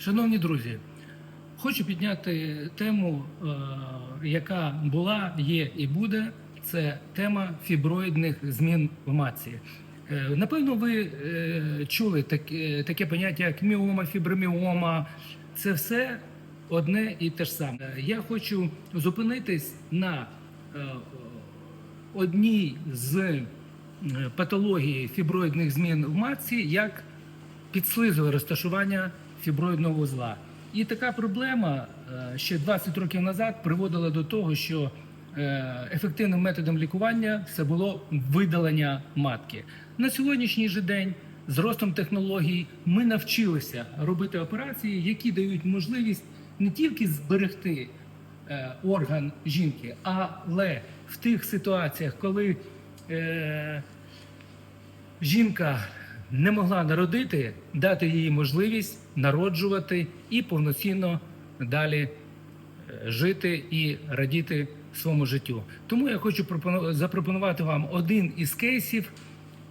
Шановні друзі, хочу підняти тему, е, яка була, є і буде. Це тема фіброїдних змін в матці. Е, Напевно, ви е, чули таке, таке поняття, як міома, фіброміома. Це все одне і те ж саме. Я хочу зупинитись на одній з патологій фіброїдних змін в матці, як підслизове розташування фіброїдного вузла. І така проблема е, ще 20 років назад приводила до того, що е, ефективним методом лікування це було видалення матки. На сьогоднішній же день з ростом технологій ми навчилися робити операції, які дають можливість не тільки зберегти е, орган жінки, але в тих ситуаціях, коли жінка не могла народити, дати їй можливість народжувати і повноцінно далі е, жити і радіти своєму життю. Тому я хочу запропонувати вам один із кейсів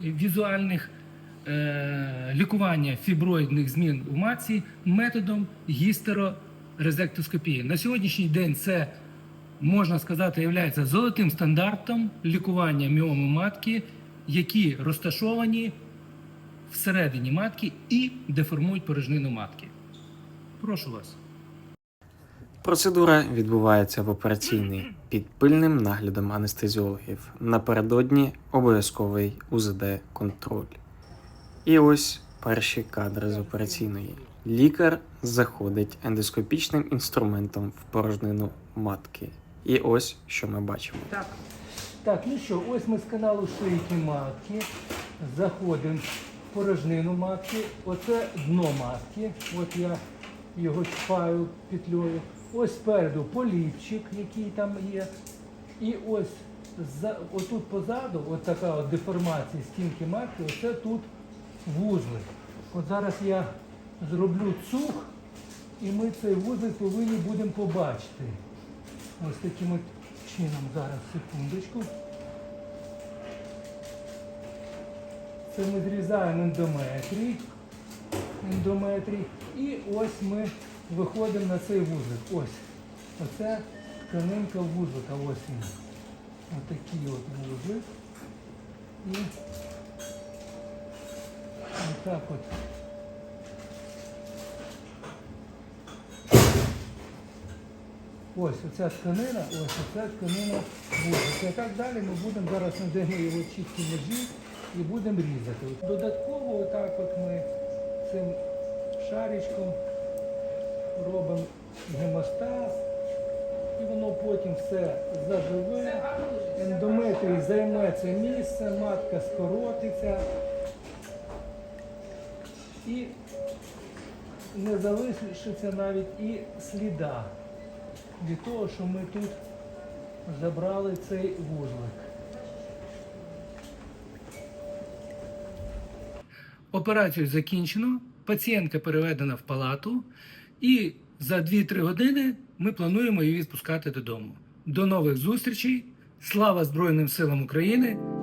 візуальних е, лікування фіброїдних змін у матці методом гістерорезектоскопії. На сьогоднішній день це можна сказати, є золотим стандартом лікування міоми матки, які розташовані всередині матки і деформують порожнину матки. Прошу вас. Процедура відбувається в операційній під пильним наглядом анестезіологів. Напередодні обов'язковий УЗД-контроль. І ось перші кадри з операційної. Лікар заходить ендоскопічним інструментом в порожнину матки. І ось що ми бачимо. Так. Так, ну що, ось ми з каналу шийки матки. Заходимо порожнину матки. Оце дно матки. От я його чіпаю петлею. Ось спереду поліпчик, який там є. І ось за, отут позаду, от така от деформація стінки матки, оце тут вузлик. От зараз я зроблю цух, і ми цей вузлик повинні будемо побачити. Ось таким от чином зараз секундочку. Це ми зрізаємо ендометрій. Ендометрій. І ось ми виходимо на цей вузлик. Ось. Оце тканинка вузлика. Ось він. Отакий от вузлик. І отак от. Ось оця тканина, ось оця тканина вузлика. І так далі ми будемо зараз знайдемо його чіткі і будемо різати. Додатково отак от ми цим шаричком робимо гемостаз, і воно потім все заживе. Ендометрій займе це місце, матка скоротиться і не залишиться навіть і сліда від того, що ми тут забрали цей вузлик. Операцію закінчено, пацієнтка переведена в палату, і за 2-3 години ми плануємо її відпускати додому. До нових зустрічей! Слава Збройним силам України!